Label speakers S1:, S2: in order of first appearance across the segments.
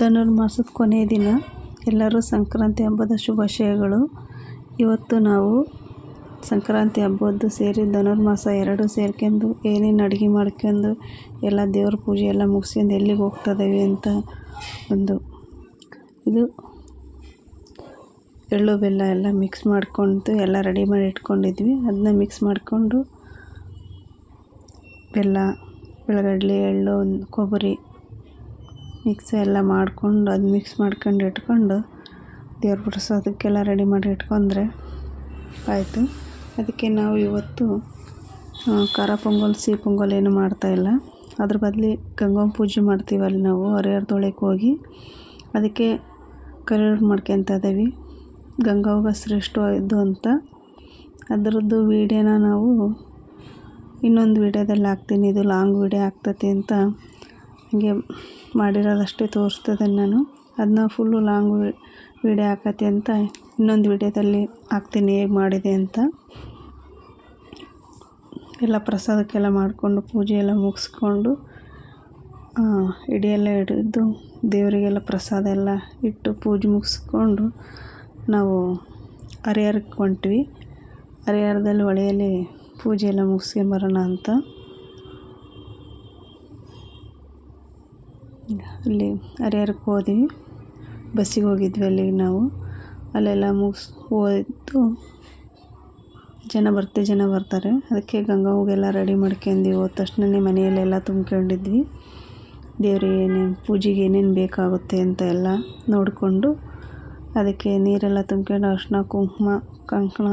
S1: ಧನುರ್ಮಾಸದ ಕೊನೆಯ ದಿನ ಎಲ್ಲರೂ ಸಂಕ್ರಾಂತಿ ಹಬ್ಬದ ಶುಭಾಶಯಗಳು. ಇವತ್ತು ನಾವು ಸಂಕ್ರಾಂತಿ ಹಬ್ಬದ್ದು ಸೇರಿ ಧನುರ್ಮಾಸ ಎರಡು ಸೇರ್ಕೊಂಡು ಏನೇನು ಅಡುಗೆ ಮಾಡ್ಕೊಂಡು ಎಲ್ಲ ದೇವ್ರ ಪೂಜೆ ಎಲ್ಲ ಮುಗಿಸ್ಕೊಂಡು ಎಲ್ಲಿಗೆ ಹೋಗ್ತಿದ್ದೀವಿ ಅಂತ ಒಂದು ಇದು ಎಳ್ಳು ಬೆಲ್ಲ ಎಲ್ಲ ಮಿಕ್ಸ್ ಮಾಡ್ಕೊಂಡು ಎಲ್ಲ ರೆಡಿ ಮಾಡಿ ಇಟ್ಕೊಂಡಿದ್ವಿ. ಅದನ್ನ ಮಿಕ್ಸ್ ಮಾಡಿಕೊಂಡು ಬೆಲ್ಲ, ಬೆಳಗಡ್ಲೆ, ಎಳ್ಳು, ಕೊಬ್ಬರಿ ಮಿಕ್ಸ್ ಎಲ್ಲ ಮಾಡಿಕೊಂಡು, ಅದು ಮಿಕ್ಸ್ ಮಾಡ್ಕೊಂಡು ಇಟ್ಕೊಂಡು ದೇವ್ರ ಪ್ರಸಾದಕ್ಕೆಲ್ಲ ರೆಡಿ ಮಾಡಿ ಇಟ್ಕೊಂಡ್ರೆ ಆಯಿತು. ಅದಕ್ಕೆ ನಾವು ಇವತ್ತು ಖಾರ ಪೊಂಗಲ್, ಸಿಹಿ ಪೊಂಗಲ್ ಏನು ಮಾಡ್ತಾಯಿಲ್ಲ ಅದ್ರ ಬದಲಿ ಗಂಗಮ್ಮ ಪೂಜೆ ಮಾಡ್ತೀವಲ್ಲಿ ನಾವು, ಹರಿಹರ ತೊಳೆಗೆ ಹೋಗಿ. ಅದಕ್ಕೆ ಕರಿಯೋರು ಮಾಡ್ಕೊತ ಇದ್ದೀವಿ ಗಂಗಾವ್ಗ ಶ್ರೇಷ್ಠವಾದ್ದು ಅಂತ. ಅದರದ್ದು ವೀಡಿಯೋನ ನಾವು ಇನ್ನೊಂದು ವೀಡಿಯೋದಲ್ಲಿ ಹಾಕ್ತೀನಿ. ಇದು ಲಾಂಗ್ ವೀಡಿಯೋ ಆಗ್ತೈತಿ ಅಂತ ಹಾಗೆ ಮಾಡಿರೋದಷ್ಟೇ ತೋರಿಸ್ತದೆ ನಾನು. ಅದನ್ನ ಫುಲ್ಲು ಲಾಂಗ್ ವೀಡಿಯೋ ಹಾಕತ್ತೆ ಅಂತ ಇನ್ನೊಂದು ವೀಡಿಯೋದಲ್ಲಿ ಹಾಕ್ತೀನಿ ಹೇಗೆ ಮಾಡಿದೆ ಅಂತ. ಎಲ್ಲ ಪ್ರಸಾದಕ್ಕೆಲ್ಲ ಮಾಡಿಕೊಂಡು ಪೂಜೆ ಎಲ್ಲ ಮುಗಿಸ್ಕೊಂಡು ಇಡಿಯೆಲ್ಲ ಹಿಡಿದು ದೇವರಿಗೆಲ್ಲ ಪ್ರಸಾದ ಎಲ್ಲ ಇಟ್ಟು ಪೂಜೆ ಮುಗಿಸ್ಕೊಂಡು ನಾವು ಹರಿಹರಕ್ಕೆ ಹೊಂಟ್ವಿ. ಹರಿಹರದಲ್ಲಿ ಹೊಳೆಯಲ್ಲಿ ಪೂಜೆ ಎಲ್ಲ ಮುಗಿಸ್ಕೊಂಬರೋಣ ಅಂತ. ಅಲ್ಲಿ ಹರಿಹರಕ್ಕೆ ಹೋದ್ವಿ. ಬಸ್ಸಿಗೆ ಹೋಗಿದ್ವಿ ಅಲ್ಲಿಗೆ ನಾವು. ಅಲ್ಲೆಲ್ಲ ಮುಗಿಸ್ ಹೋಯ್ತು ಜನ ಬರ್ತೆ ಜನ ಬರ್ತಾರೆ. ಅದಕ್ಕೆ ಗಂಗಾವ್ಗೆಲ್ಲ ರೆಡಿ ಮಾಡ್ಕೊಂಡ್ವಿ. ಹೋದ ತಕ್ಷಣನೇ ಮನೆಯಲ್ಲೆಲ್ಲ ತುಂಬ್ಕೊಂಡಿದ್ವಿ. ದೇವ್ರಿಗೆ ಏನೇನು, ಪೂಜೆಗೆ ಏನೇನು ಬೇಕಾಗುತ್ತೆ ಅಂತ ಎಲ್ಲ ನೋಡಿಕೊಂಡು ಅದಕ್ಕೆ ನೀರೆಲ್ಲ ತುಂಬ್ಕೊಂಡು ಅರ್ಶಿನ, ಕುಂಕುಮ, ಕಂಕಣ,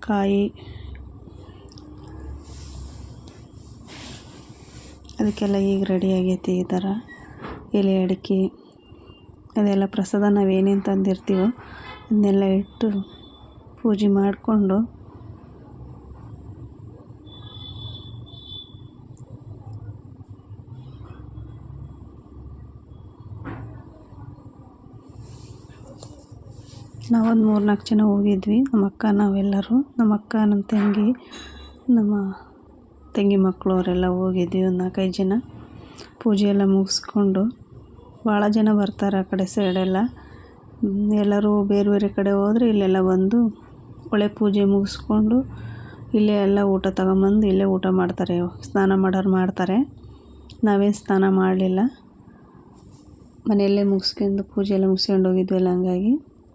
S1: ಕಾಯಿ ಅದಕ್ಕೆಲ್ಲ ಈಗ ರೆಡಿ ಆಗೈತಿ ಈ ಥರ ಎಲೆ ಅಡಿಕೆ, ಅದೆಲ್ಲ ಪ್ರಸಾದ ನಾವು ಏನೇನು ತಂದಿರ್ತೀವೋ ಅದನ್ನೆಲ್ಲ ಇಟ್ಟು ಪೂಜೆ ಮಾಡಿಕೊಂಡು ನಾವೊಂದು ಮೂರು ನಾಲ್ಕು ಜನ ಹೋಗಿದ್ವಿ. ನಮ್ಮ ಅಕ್ಕ ನಾವೆಲ್ಲರೂ ನಮ್ಮ ಅಕ್ಕ ನಮ್ಮ ತಂಗಿ, ನಮ್ಮ ತಂಗಿ ಮಕ್ಕಳು ಅವರೆಲ್ಲ ಹೋಗಿದ್ವಿ ಒಂದು ನಾಲ್ಕೈದು ಜನ. ಪೂಜೆ ಎಲ್ಲ ಮುಗಿಸ್ಕೊಂಡು ಭಾಳ ಜನ ಬರ್ತಾರೆ ಆ ಕಡೆ ಸೈಡೆಲ್ಲ ಎಲ್ಲರೂ ಬೇರೆ ಬೇರೆ ಕಡೆ ಹೋದರೆ ಇಲ್ಲೆಲ್ಲ ಬಂದು ಒಳ್ಳೆ ಪೂಜೆ ಮುಗಿಸ್ಕೊಂಡು ಇಲ್ಲೇ ಎಲ್ಲ ಊಟ ತಗೊಂಬಂದು ಇಲ್ಲೇ ಊಟ ಮಾಡ್ತಾರೆ, ಸ್ನಾನ ಮಾಡೋರು ಮಾಡ್ತಾರೆ. ನಾವೇನು ಸ್ನಾನ ಮಾಡಲಿಲ್ಲ. ಮನೆಯಲ್ಲೇ ಮುಗಿಸ್ಕೊಂಡು ಪೂಜೆ ಎಲ್ಲ ಮುಗಿಸ್ಕೊಂಡು ಹೋಗಿದ್ವಿ ಅಲ್ಲ ಹಂಗಾಗಿ.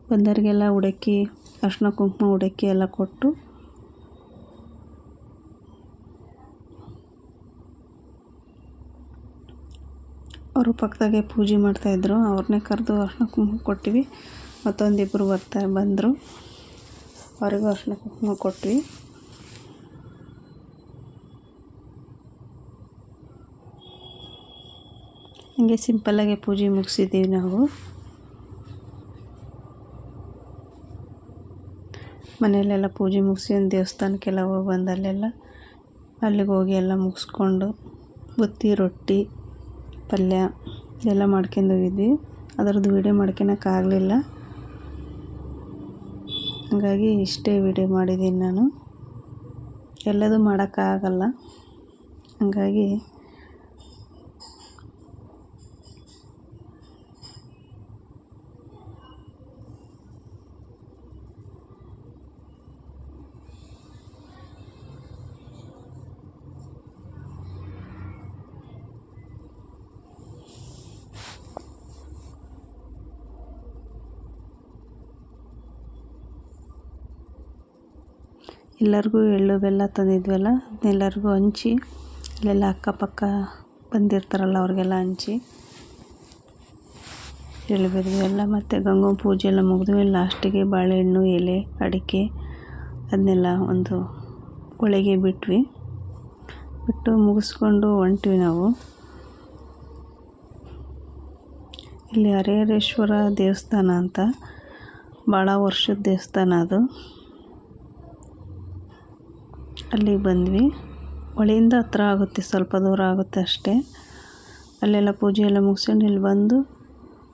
S1: ಬಂದವರಿಗೆಲ್ಲ ಉಡಕ್ಕಿ, ಅರ್ಶಿನ ಕುಂಕುಮ ಉಡಕ್ಕಿ ಎಲ್ಲ ಕೊಟ್ಟು ಅವರು ಪಕ್ಕದಾಗೆ ಪೂಜೆ ಮಾಡ್ತಾಯಿದ್ರು ಅವ್ರನ್ನೇ ಕರೆದು ಅರ್ಶಿನ ಕುಂಕುಮ ಕೊಟ್ವಿ. ಮತ್ತೊಂದಿಬ್ಬರು ಬರ್ತಾ ಬಂದರು. ಅವರಿಗೂ ಅರ್ಶಿನ ಕುಂಕುಮ ಕೊಟ್ವಿ. ಹೀಗೆ ಸಿಂಪಲ್ಲಾಗೆ ಪೂಜೆ ಮುಗಿಸಿದ್ದೀವಿ ನಾವು. ಮನೆಯಲ್ಲೆಲ್ಲ ಪೂಜೆ ಮುಗಿಸಿ ಒಂದು ದೇವಸ್ಥಾನಕ್ಕೆಲ್ಲ ಹೋಗಿ ಬಂದಲ್ಲೆಲ್ಲ ಅಲ್ಲಿಗೆ ಹೋಗಿ ಎಲ್ಲ ಮುಗಿಸ್ಕೊಂಡು ಬುತ್ತಿ, ರೊಟ್ಟಿ ಪಲ್ಯ ಇದೆಲ್ಲ ಮಾಡ್ಕೊಂಡು ಹೋಗಿದ್ವಿ. ಅದರದ್ದು ವೀಡಿಯೋ ಮಾಡ್ಕೊಳಕ್ಕಾಗಲಿಲ್ಲ ಹಾಗಾಗಿ ಇಷ್ಟೇ ವೀಡಿಯೋ ಮಾಡಿದ್ದೀನಿ ನಾನು. ಎಲ್ಲದೂ ಮಾಡೋಕ್ಕಾಗಲ್ಲ ಹಾಗಾಗಿ ಎಲ್ಲರಿಗೂ ಎಳ್ಳು ಬೆಲ್ಲ ತಂದಿದ್ವಲ್ಲ ಅದನ್ನೆಲ್ಲರಿಗೂ ಹಂಚಿ, ಇಲ್ಲೆಲ್ಲ ಅಕ್ಕಪಕ್ಕ ಬಂದಿರ್ತಾರಲ್ಲ ಅವ್ರಿಗೆಲ್ಲ ಹಂಚಿ. ಎಳ್ಳು ಎಲ್ಲ ಮತ್ತು ಗಂಗಮ್ಮ ಪೂಜೆ ಎಲ್ಲ ಮುಗಿದ್ವಿ ಲಾಸ್ಟಿಗೆ ಬಾಳೆಹಣ್ಣು, ಎಲೆ, ಅಡಿಕೆ ಅದನ್ನೆಲ್ಲ ಒಂದು ಒಳಗೆ ಬಿಟ್ವಿ. ಬಿಟ್ಟು ಮುಗಿಸ್ಕೊಂಡು ಹೊಂಟ್ವಿ ನಾವು. ಇಲ್ಲಿ ಹರಿಹರೇಶ್ವರ ದೇವಸ್ಥಾನ ಅಂತ ಭಾಳ ವರ್ಷದ ದೇವಸ್ಥಾನ ಅದು. ಅಲ್ಲಿಗೆ ಬಂದ್ವಿ. ಹೊಳೆಯಿಂದ ಹತ್ರ ಆಗುತ್ತೆ, ಸ್ವಲ್ಪ ದೂರ ಆಗುತ್ತೆ ಅಷ್ಟೇ. ಅಲ್ಲೆಲ್ಲ ಪೂಜೆ ಎಲ್ಲ ಮುಗಿಸ್ಕೊಂಡು ಇಲ್ಲಿ ಬಂದು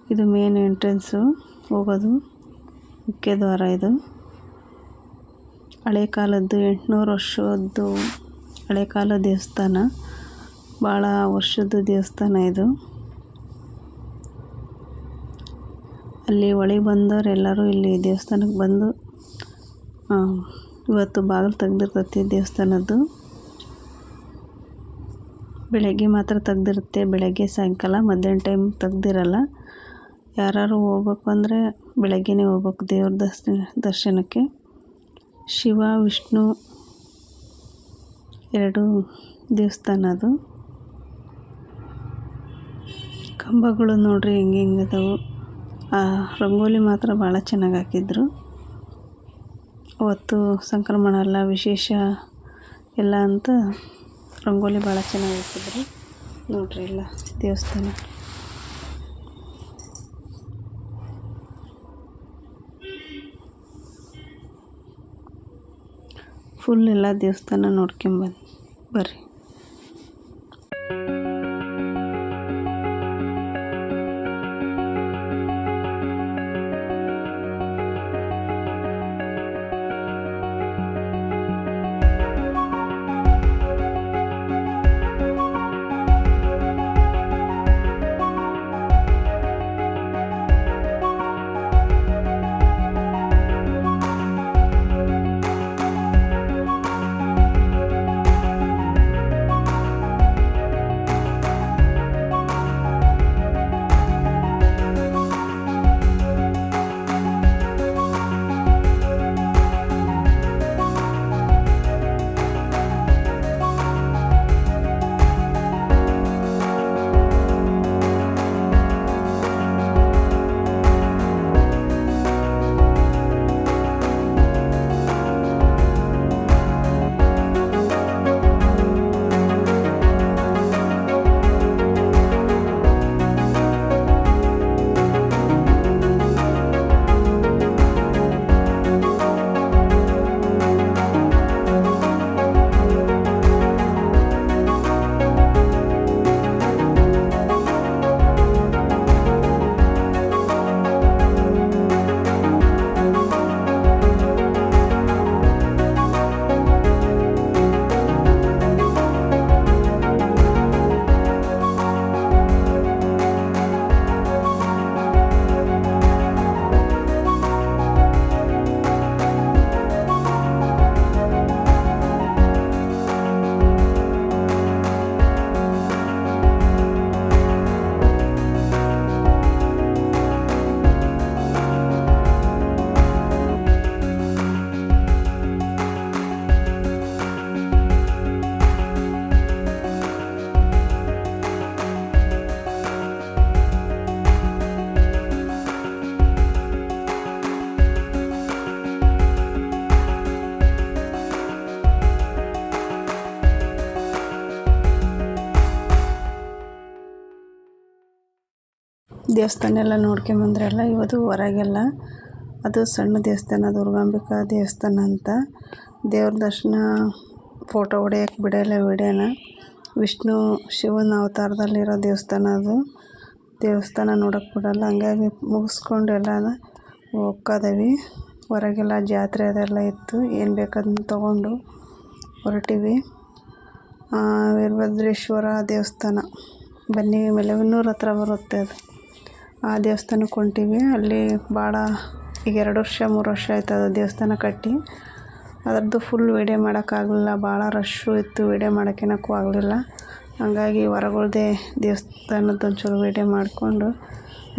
S1: ಇದು ಮೇನ್ ಎಂಟ್ರೆನ್ಸು ಹೋಗೋದು. ಮುಖ್ಯ ದ್ವಾರ ಇದು. ಹಳೆ ಕಾಲದ್ದು ಎಂಟುನೂರು ವರ್ಷದ್ದು ಹಳೆ ಕಾಲ ದೇವಸ್ಥಾನ. ಭಾಳ ವರ್ಷದ ದೇವಸ್ಥಾನ ಇದು. ಅಲ್ಲಿ ಒಳಗೆ ಬಂದವರೆಲ್ಲರೂ ಇಲ್ಲಿ ದೇವಸ್ಥಾನಕ್ಕೆ ಬಂದು ಇವತ್ತು ಬಾಗಿಲು ತೆಗ್ದಿರ್ತೈತಿ ದೇವಸ್ಥಾನದ್ದು. ಬೆಳಗ್ಗೆ ಮಾತ್ರ ತೆಗ್ದಿರುತ್ತೆ, ಬೆಳಗ್ಗೆ ಸಾಯಂಕಾಲ ಮಧ್ಯಾಹ್ನ ಟೈಮ್ ತೆಗ್ದಿರಲ್ಲ. ಯಾರು ಹೋಗ್ಬೇಕು ಅಂದರೆ ಬೆಳಗ್ಗೆನೇ ಹೋಗ್ಬೇಕು ದೇವ್ರ ದರ್ಶನ, ದರ್ಶನಕ್ಕೆ. ಶಿವ, ವಿಷ್ಣು ಎರಡು ದೇವಸ್ಥಾನ ಅದು. ಕಂಬಗಳು ನೋಡ್ರಿ ಹೆಂಗೆ ಹೆಂಗೆ ಅದಾವು. ಆ ರಂಗೋಲಿ ಮಾತ್ರ ಭಾಳ ಚೆನ್ನಾಗಿ ಹಾಕಿದ್ರು. ಅವತ್ತು ಸಂಕ್ರಮಣ ಎಲ್ಲ ವಿಶೇಷ ಎಲ್ಲ ಅಂತ ರಂಗೋಲಿ ಭಾಳ ಚೆನ್ನಾಗಿ ಹಾಕಿದ್ರು. ನೋಡ್ರಿ ಎಲ್ಲ ದೇವಸ್ಥಾನ. ಫುಲ್ ಎಲ್ಲ ದೇವಸ್ಥಾನ ನೋಡ್ಕೊಂಬಂದು ಬರ್ರಿ. ದೇವಸ್ಥಾನ ಎಲ್ಲ ನೋಡ್ಕೊಂಬಂದ್ರಲ್ಲ ಇವತ್ತು ಹೊರಗೆಲ್ಲ ಅದು ಸಣ್ಣ ದೇವಸ್ಥಾನ, ದುರ್ಗಾಂಬಿಕಾ ದೇವಸ್ಥಾನ ಅಂತ. ದೇವ್ರ ದರ್ಶನ ಫೋಟೋ ಹೊಡೆಯೋಕೆ ಬಿಡೋಲ್ಲ ವಿಡಿಯೋನ. ವಿಷ್ಣು ಶಿವನ ಅವತಾರದಲ್ಲಿರೋ ದೇವಸ್ಥಾನ ಅದು. ದೇವಸ್ಥಾನ ನೋಡೋಕೆ ಬಿಡೋಲ್ಲ, ಹಂಗಾಗಿ ಮುಗಿಸ್ಕೊಂಡು ಎಲ್ಲ ಹೋಗ್ಕದವಿ. ಹೊರಗೆಲ್ಲ ಜಾತ್ರೆ ಅದೆಲ್ಲ ಇತ್ತು, ಏನು ಬೇಕಾದ್ನ ತೊಗೊಂಡು ಹೊರಟಿವಿ. ವೀರಭದ್ರೇಶ್ವರ ದೇವಸ್ಥಾನ. ಬನ್ನಿ ಮೆಲವನ್ನೂರು ಹತ್ರ ಬರುತ್ತೆ ಅದು. ಆ ದೇವಸ್ಥಾನಕ್ಕೆ ಹೊಂಟೀವಿ. ಅಲ್ಲಿ ಭಾಳ ಈಗ ಎರಡು ವರ್ಷ, ಮೂರು ವರ್ಷ ಆಯ್ತು ಅದು ದೇವಸ್ಥಾನ ಕಟ್ಟಿ. ಅದರದ್ದು ಫುಲ್ ವೀಡಿಯೋ ಮಾಡೋಕ್ಕಾಗಲಿಲ್ಲ ಭಾಳ ರಶ್ಶು ಇತ್ತು ವೀಡಿಯೋ ಮಾಡೋಕ್ಕೇನಕ್ಕೂ ಆಗಲಿಲ್ಲ. ಹಂಗಾಗಿ ಹೊರಗಳ್ದೆ ದೇವಸ್ಥಾನದ ಒಂಚೂರು ವೀಡಿಯೋ ಮಾಡಿಕೊಂಡು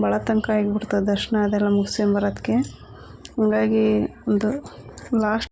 S1: ಭಾಳ ತನಕ ಆಗಿಬಿಡ್ತು ದರ್ಶನ ಅದೆಲ್ಲ ಮುಗಿಸ್ಕೊಂಬರೋದಕ್ಕೆ ಹಂಗಾಗಿ ಒಂದು ಲಾಸ್ಟ್